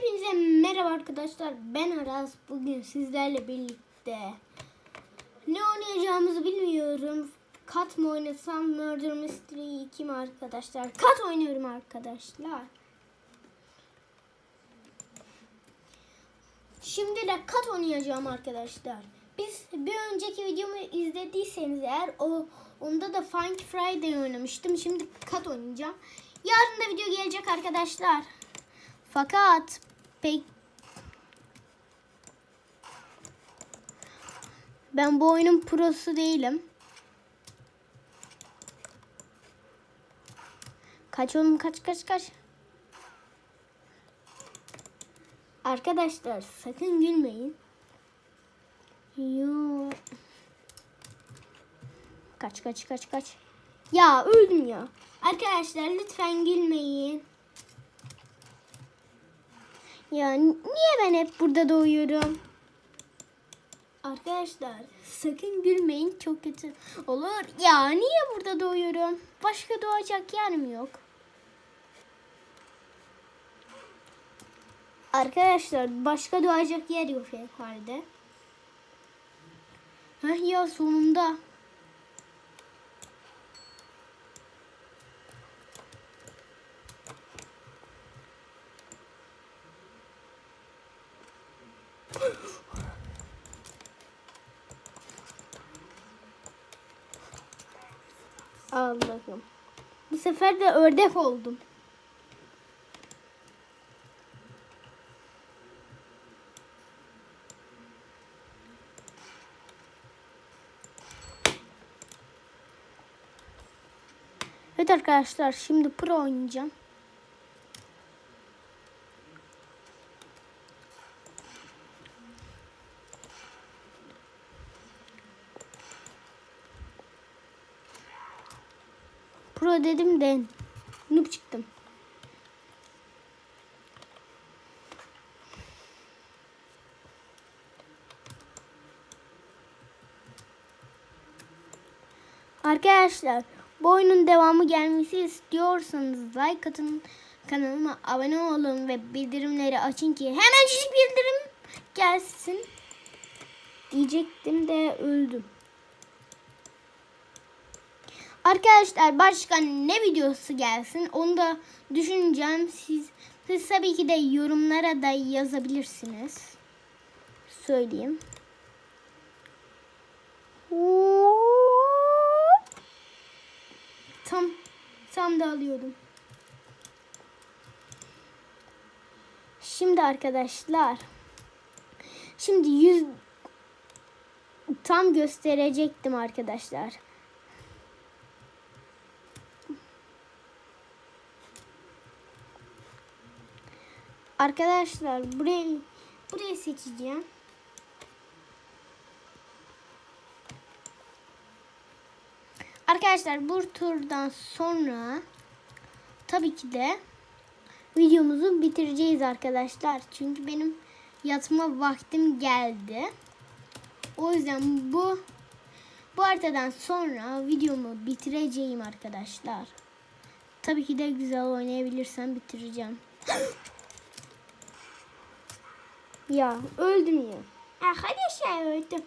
Hepinize merhaba arkadaşlar. Ben Aras. Bugün sizlerle birlikte ne oynayacağımızı bilmiyorum. Kat mı oynasam, Murder Mystery 2 mi arkadaşlar? Kat oynuyorum arkadaşlar. Şimdi de kat oynayacağım arkadaşlar. Biz bir önceki videomu izlediyseniz eğer o onda da Funky Friday oynamıştım. Şimdi kat oynayacağım. Yarın da video gelecek arkadaşlar. Fakat pek ben bu oyunun prosu değilim. Kaç oğlum kaç kaç kaç. Arkadaşlar sakın gülmeyin. Yo. Kaç kaç kaç kaç. Ya öldüm ya. Arkadaşlar lütfen gülmeyin. Ya niye ben hep burada doğuyorum? Arkadaşlar sakın gülmeyin çok kötü olur. Ya niye burada doğuyorum? Başka doğacak yer mi yok? Arkadaşlar başka doğacak yer yok herhalde. Heh ya sonunda. Allah'ım. Bu sefer de ördek oldum. Evet arkadaşlar şimdi pro oynayacağım. Pro dedim de noob çıktım. Arkadaşlar bu oyunun devamı gelmesi istiyorsanız like atın kanalıma abone olun ve bildirimleri açın ki hemen bildirim gelsin diyecektim de öldüm. Arkadaşlar başka ne videosu gelsin onu da düşüneceğim. Siz, siz tabii ki de yorumlara da yazabilirsiniz. Söyleyeyim. Tam tam da alıyordum. Şimdi arkadaşlar şimdi yüz tam gösterecektim arkadaşlar. Arkadaşlar burayı burayı seçeceğim. Arkadaşlar bu turdan sonra tabii ki de videomuzu bitireceğiz arkadaşlar. Çünkü benim yatma vaktim geldi. O yüzden bu bu haritadan sonra videomu bitireceğim arkadaşlar. Tabii ki de güzel oynayabilirsem bitireceğim. Ya öldüm ya. Arkadaşlar öldüm.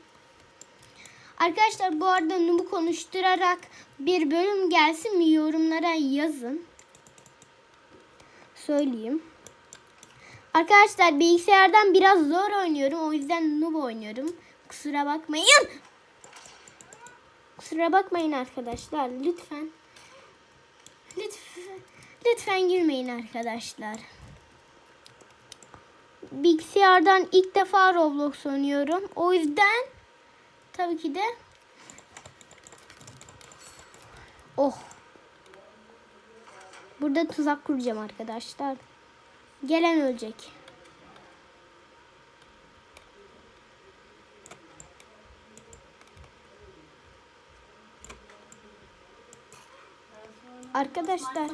Arkadaşlar bu arada Nub'u konuşturarak bir bölüm gelsin mi yorumlara yazın. Söyleyeyim. Arkadaşlar bilgisayardan biraz zor oynuyorum. O yüzden Nub oynuyorum. Kusura bakmayın. Kusura bakmayın arkadaşlar. Lütfen. Lütfen, lütfen gülmeyin arkadaşlar bilgisayardan ilk defa Roblox oynuyorum. O yüzden tabii ki de Oh. Burada tuzak kuracağım arkadaşlar. Gelen ölecek. Arkadaşlar,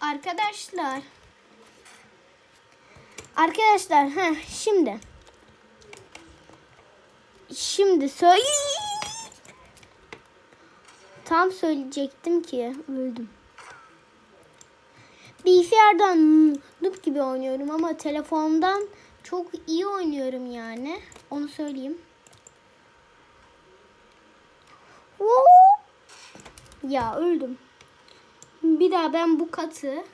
arkadaşlar Arkadaşlar ha şimdi. Şimdi söyle. Tam söyleyecektim ki öldüm. bilgisayardan noob gibi oynuyorum ama telefondan çok iyi oynuyorum yani. Onu söyleyeyim. Woo! Ya öldüm. Bir daha ben bu katı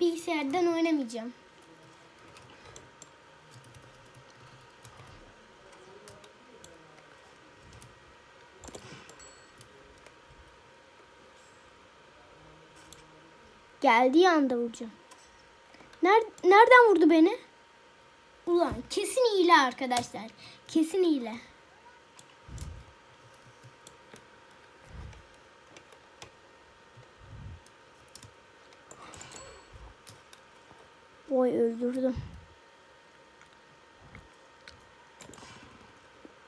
bilgisayardan oynamayacağım. Geldiği anda vuracağım. Ner- nereden vurdu beni? Ulan kesin hile arkadaşlar. Kesin hile. Oy öldürdüm.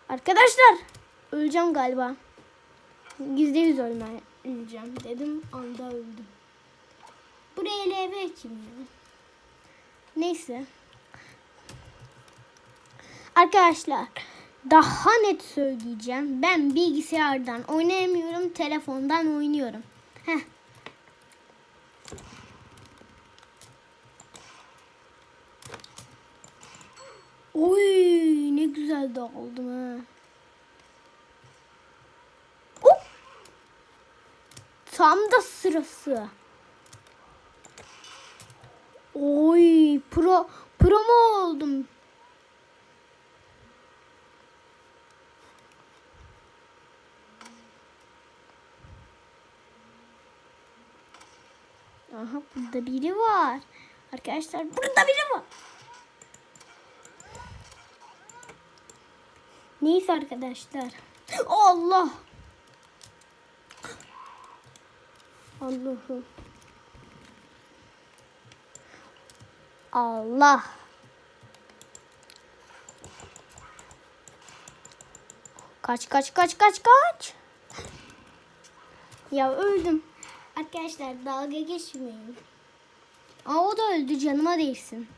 Arkadaşlar öleceğim galiba. Yüzde yüz ölme, öleceğim dedim anda öldüm. Buraya LV kim ya? Neyse. Arkadaşlar daha net söyleyeceğim. Ben bilgisayardan oynayamıyorum. Telefondan oynuyorum. Heh. Oy ne güzel dağıldım ha. Hop. Tam da sırası. Oy pro pro mu oldum? Aha burada biri var. Arkadaşlar burada biri var. Neyse arkadaşlar. Allah. Allah'ım. Allah. Kaç kaç kaç kaç kaç. Ya öldüm. Arkadaşlar dalga geçmeyin. Aa o da öldü canıma değsin.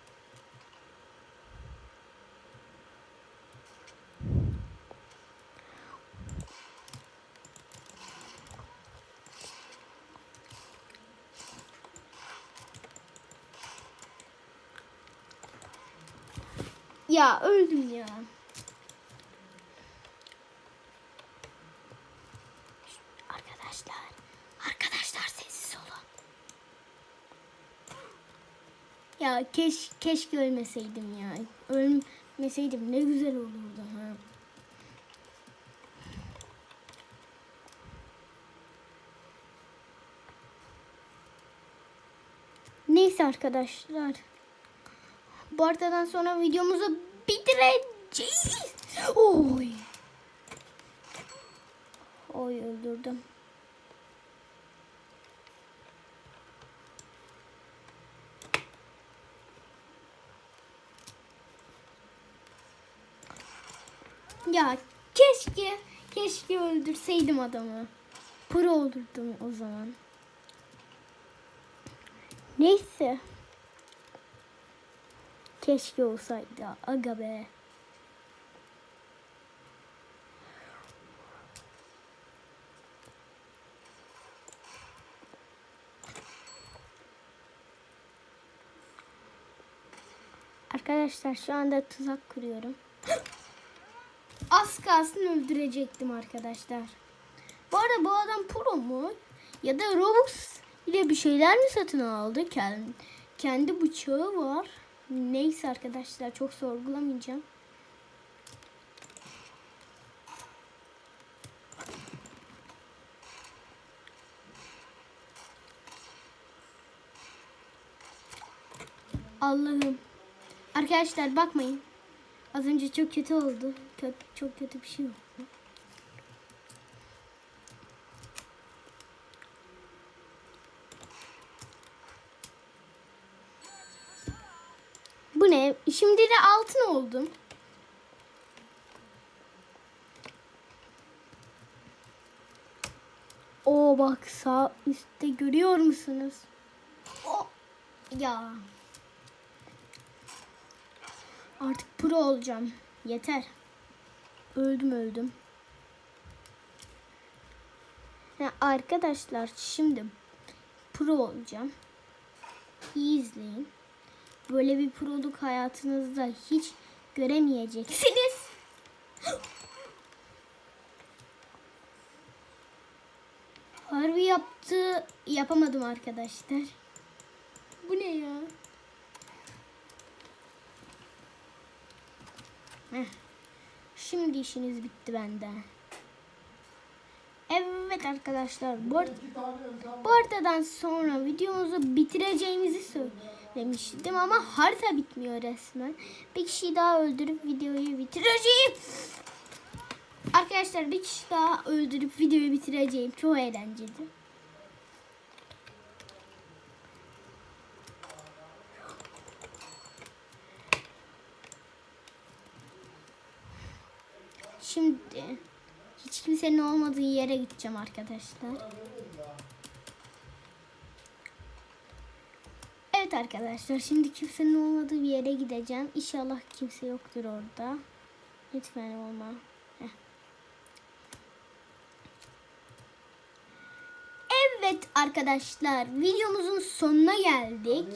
Ya öldüm ya. Arkadaşlar, arkadaşlar sessiz olun. Ya keş, keşke ölmeseydim ya. Ölmeseydim ne güzel olurdu ha. Neyse arkadaşlar. Bu artadan sonra videomuzu bitireceğiz. Oy. Oy öldürdüm. Ya keşke keşke öldürseydim adamı. Pro olurdum o zaman. Neyse. Keşke olsaydı. Aga be. Arkadaşlar şu anda tuzak kuruyorum. Az kalsın öldürecektim arkadaşlar. Bu arada bu adam pro mu? Ya da Robux ile bir şeyler mi satın aldı? Kendi, kendi bıçağı var. Neyse arkadaşlar çok sorgulamayacağım. Allah'ım. Arkadaşlar bakmayın. Az önce çok kötü oldu. Kötü, çok kötü bir şey oldu. Bu ne? Şimdi de altın oldum. O bak sağ üstte görüyor musunuz? O ya. Artık pro olacağım. Yeter. Öldüm öldüm. Ya arkadaşlar şimdi pro olacağım. İyi izleyin. Böyle bir produk hayatınızda hiç göremeyeceksiniz. Harbi yaptı. Yapamadım arkadaşlar. Bu ne ya? Heh. Şimdi işiniz bitti bende. Evet arkadaşlar bu, bu haritadan sonra videomuzu bitireceğimizi söylemiştim ama harita bitmiyor resmen. Bir kişiyi daha öldürüp videoyu bitireceğim. Arkadaşlar bir kişi daha öldürüp videoyu bitireceğim. Çok eğlenceli. Şimdi hiç kimsenin olmadığı yere gideceğim arkadaşlar. Evet arkadaşlar şimdi kimsenin olmadığı bir yere gideceğim. İnşallah kimse yoktur orada. Lütfen olma. Heh. Evet arkadaşlar videomuzun sonuna geldik.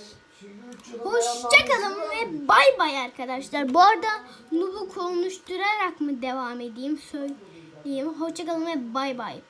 Hoşçakalın ve bay bay arkadaşlar. Bu arada Nub'u konuşturarak mı devam edeyim söyleyeyim. Hoşçakalın ve bay bay.